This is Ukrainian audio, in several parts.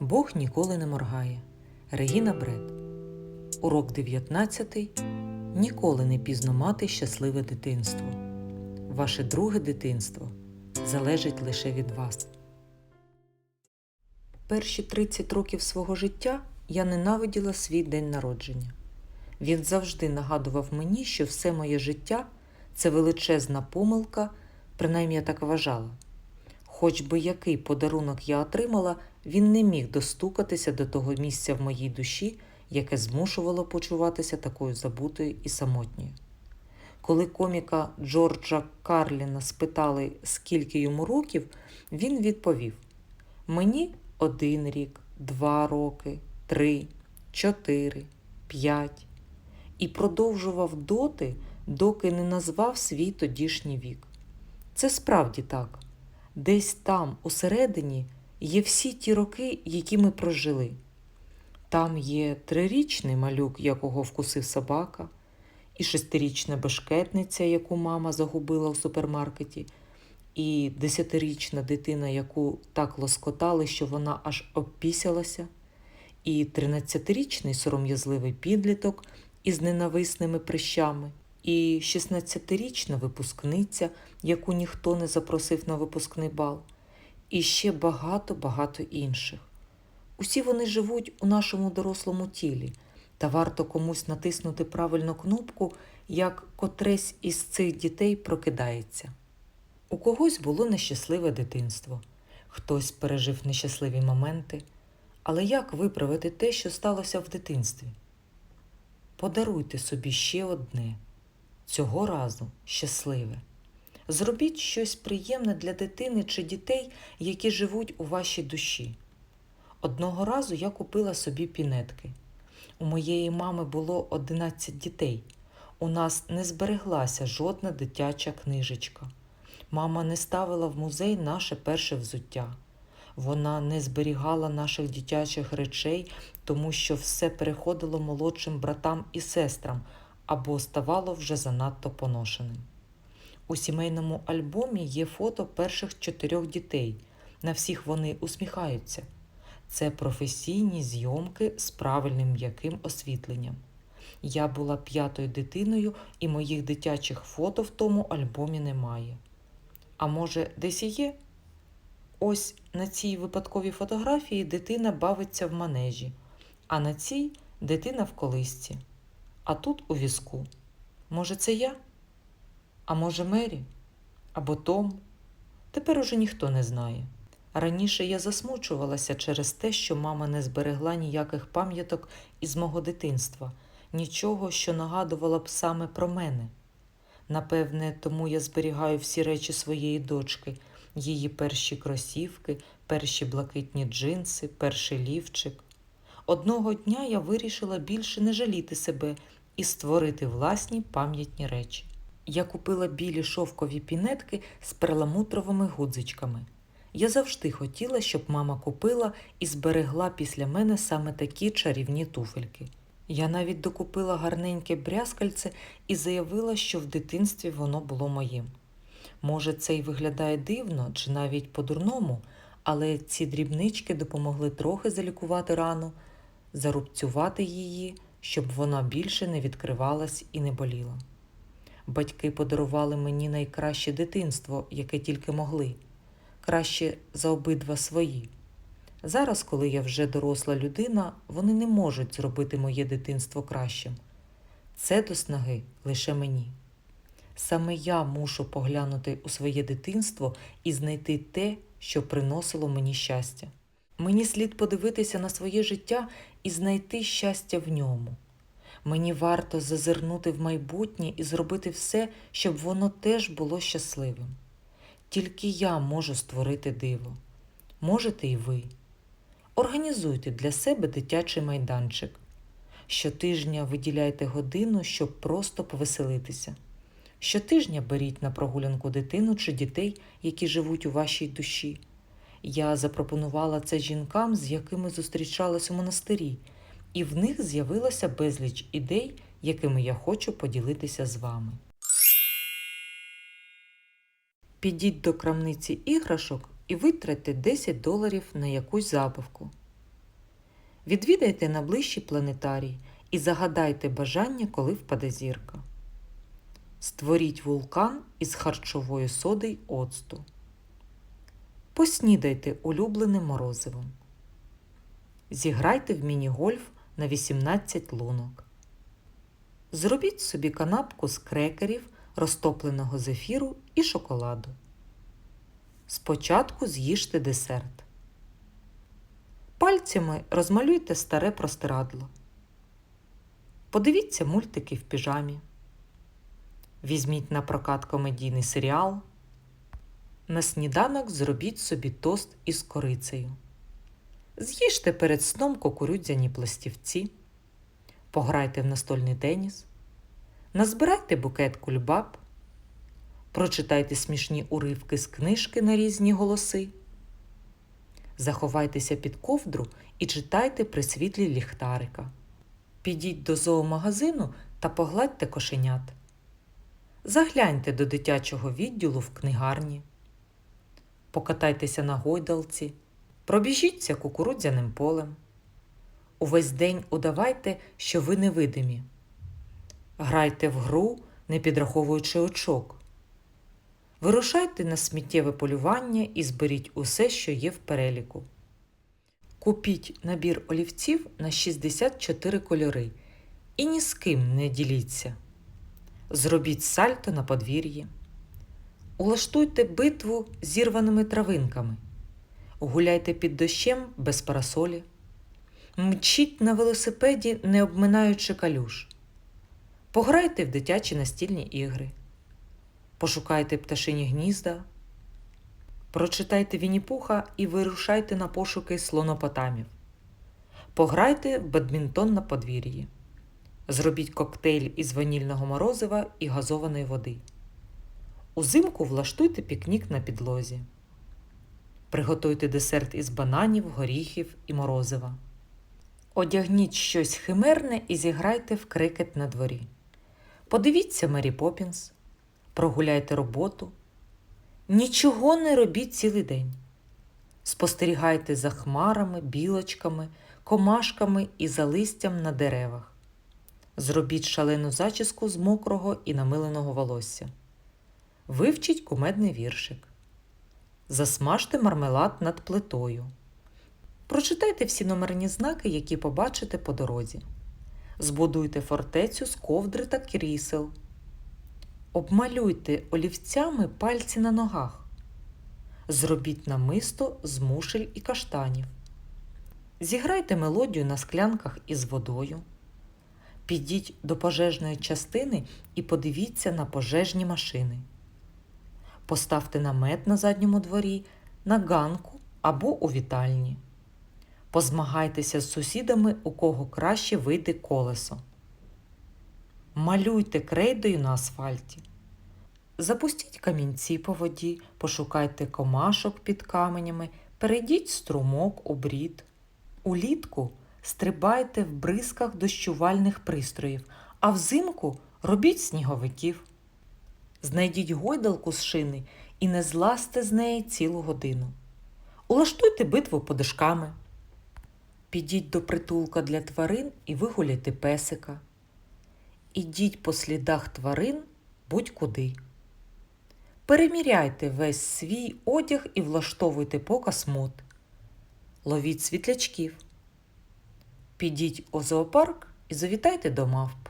Бог ніколи не моргає. Регіна Бред. Урок 19. Ніколи не пізно мати щасливе дитинство. Ваше друге дитинство залежить лише від вас. Перші 30 років свого життя я ненавиділа свій день народження. Він завжди нагадував мені, що все моє життя це величезна помилка, принаймні я так вважала. Хоч би який подарунок я отримала, він не міг достукатися до того місця в моїй душі, яке змушувало почуватися такою забутою і самотньою. Коли коміка Джорджа Карліна спитали, скільки йому років, він відповів: Мені один рік, два роки, три, чотири, п'ять. І продовжував доти, доки не назвав свій тодішній вік. Це справді так. Десь там, усередині, є всі ті роки, які ми прожили. Там є трирічний малюк, якого вкусив собака, і шестирічна бешкетниця, яку мама загубила у супермаркеті, і десятирічна дитина, яку так лоскотали, що вона аж обпісялася, і тринадцятирічний сором'язливий підліток із ненависними прищами, і 16-річна випускниця, яку ніхто не запросив на випускний бал, і ще багато-багато інших. Усі вони живуть у нашому дорослому тілі, та варто комусь натиснути правильну кнопку, як котресь із цих дітей прокидається. У когось було нещасливе дитинство, хтось пережив нещасливі моменти. Але як виправити те, що сталося в дитинстві? Подаруйте собі ще одне, цього разу щасливе. Зробіть щось приємне для дитини чи дітей, які живуть у вашій душі. Одного разу я купила собі пінетки. У моєї мами було 11 дітей. У нас не збереглася жодна дитяча книжечка. Мама не ставила в музей наше перше взуття. Вона не зберігала наших дитячих речей, тому що все переходило молодшим братам і сестрам або ставало вже занадто поношеним. У сімейному альбомі є фото перших чотирьох дітей. На всіх вони усміхаються. Це професійні зйомки з правильним м'яким освітленням. Я була п'ятою дитиною, і моїх дитячих фото в тому альбомі немає. А може, десь і є? Ось на цій випадковій фотографії дитина бавиться в манежі, а на цій дитина в колисці. А тут у візку. Може, це я? А може, Мері? Або Том? Тепер уже ніхто не знає. Раніше я засмучувалася через те, що мама не зберегла ніяких пам'яток із мого дитинства, нічого, що нагадувало б саме про мене. Напевне, тому я зберігаю всі речі своєї дочки, її перші кросівки, перші блакитні джинси, перший лівчик. Одного дня я вирішила більше не жаліти себе і створити власні пам'ятні речі. Я купила білі шовкові пінетки з перламутровими гудзичками. Я завжди хотіла, щоб мама купила і зберегла після мене саме такі чарівні туфельки. Я навіть докупила гарненьке брязкальце і заявила, що в дитинстві воно було моїм. Може, це й виглядає дивно чи навіть по-дурному, але ці дрібнички допомогли трохи залікувати рану, зарубцювати її, щоб вона більше не відкривалась і не боліла. Батьки подарували мені найкраще дитинство, яке тільки могли, краще за обидва свої. Зараз, коли я вже доросла людина, вони не можуть зробити моє дитинство кращим. Це до снаги лише мені. Саме я мушу поглянути у своє дитинство і знайти те, що приносило мені щастя. Мені слід подивитися на своє життя і знайти щастя в ньому. Мені варто зазирнути в майбутнє і зробити все, щоб воно теж було щасливим. Тільки я можу створити диво. Можете і ви. Організуйте для себе дитячий майданчик. Щотижня виділяйте годину, щоб просто повеселитися. Щотижня беріть на прогулянку дитину чи дітей, які живуть у вашій душі. Я запропонувала це жінкам, з якими зустрічалась у монастирі, і в них з'явилося безліч ідей, якими я хочу поділитися з вами. Підіть до крамниці іграшок і витратьте 10 доларів на якусь забавку. Відвідайте найближчий планетарій і загадайте бажання, коли впаде зірка. Створіть вулкан із харчової соди й оцту. Поснідайте улюбленим морозивом. Зіграйте в міні-гольф на 18 лунок. Зробіть собі канапку з крекерів, розтопленого зефіру і шоколаду. Спочатку з'їжте десерт. Пальцями розмалюйте старе простирадло. Подивіться мультики в піжамі. Візьміть на прокат комедійний серіал. На сніданок зробіть собі тост із корицею. З'їжте перед сном кукурудзяні пластівці, пограйте в настольний теніс, назбирайте букет кульбаб, прочитайте смішні уривки з книжки на різні голоси. Заховайтеся під ковдру і читайте при світлі ліхтарика. Підіть до зоомагазину та погладьте кошенят. Загляньте до дитячого відділу в книгарні. Покатайтеся на гойдалці, пробіжіться кукурудзяним полем. Увесь день удавайте, що ви невидимі. Грайте в гру, не підраховуючи очок. Вирушайте на сміттєве полювання і зберіть усе, що є в переліку. Купіть набір олівців на 64 кольори і ні з ким не діліться. Зробіть сальто на подвір'ї. Улаштуйте битву зірваними травинками. Гуляйте під дощем без парасолі. Мчіть на велосипеді, не обминаючи калюж. Пограйте в дитячі настільні ігри. Пошукайте пташині гнізда. Прочитайте Вінні-Пуха і вирушайте на пошуки слонопотамів. Пограйте в бадмінтон на подвір'ї. Зробіть коктейль із ванільного морозива і газованої води. Узимку влаштуйте пікнік на підлозі. Приготуйте десерт із бананів, горіхів і морозива. Одягніть щось химерне і зіграйте в крикет на дворі. Подивіться Мері Поппінс, прогуляйте роботу. Нічого не робіть цілий день. Спостерігайте за хмарами, білочками, комашками і за листям на деревах. Зробіть шалену зачіску з мокрого і намиленого волосся. Вивчіть кумедний віршик. Засмажте мармелад над плитою. Прочитайте всі номерні знаки, які побачите по дорозі. Збудуйте фортецю з ковдри та крісел. Обмалюйте олівцями пальці на ногах. Зробіть намисто з мушель і каштанів. Зіграйте мелодію на склянках із водою. Підіть до пожежної частини і подивіться на пожежні машини. Поставте намет на задньому дворі, на ганку або у вітальні. Позмагайтеся з сусідами, у кого краще вийде колесо. Малюйте крейдою на асфальті. Запустіть камінці по воді, пошукайте комашок під каменями, перейдіть струмок у брід. Улітку стрибайте в бризках дощувальних пристроїв, а взимку робіть сніговиків. Знайдіть гойдалку з шини і не злазьте з неї цілу годину. Улаштуйте битву подишками. Підіть до притулка для тварин і вигуляйте песика. Ідіть по слідах тварин будь-куди. Переміряйте весь свій одяг і влаштовуйте показ мод. Ловіть світлячків. Підіть у зоопарк і завітайте до мавп.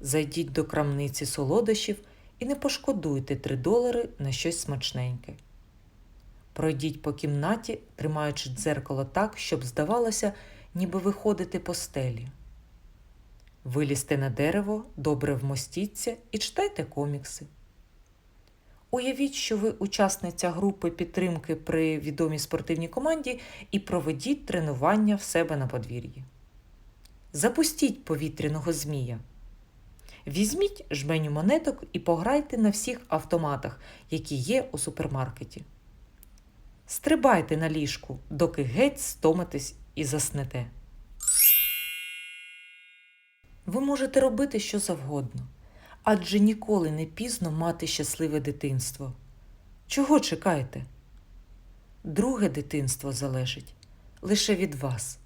Зайдіть до крамниці солодощів і не пошкодуйте 3 долари на щось смачненьке. Пройдіть по кімнаті, тримаючи дзеркало так, щоб здавалося, ніби ви ходите по стелі. Вилізьте на дерево, добре вмостіться і читайте комікси. Уявіть, що ви учасниця групи підтримки при відомій спортивній команді і проведіть тренування в себе на подвір'ї. Запустіть повітряного змія. Візьміть жменю монеток і пограйте на всіх автоматах, які є у супермаркеті. Стрибайте на ліжку, доки геть стомитесь і заснете. Ви можете робити що завгодно, адже ніколи не пізно мати щасливе дитинство. Чого чекаєте? Друге дитинство залежить лише від вас.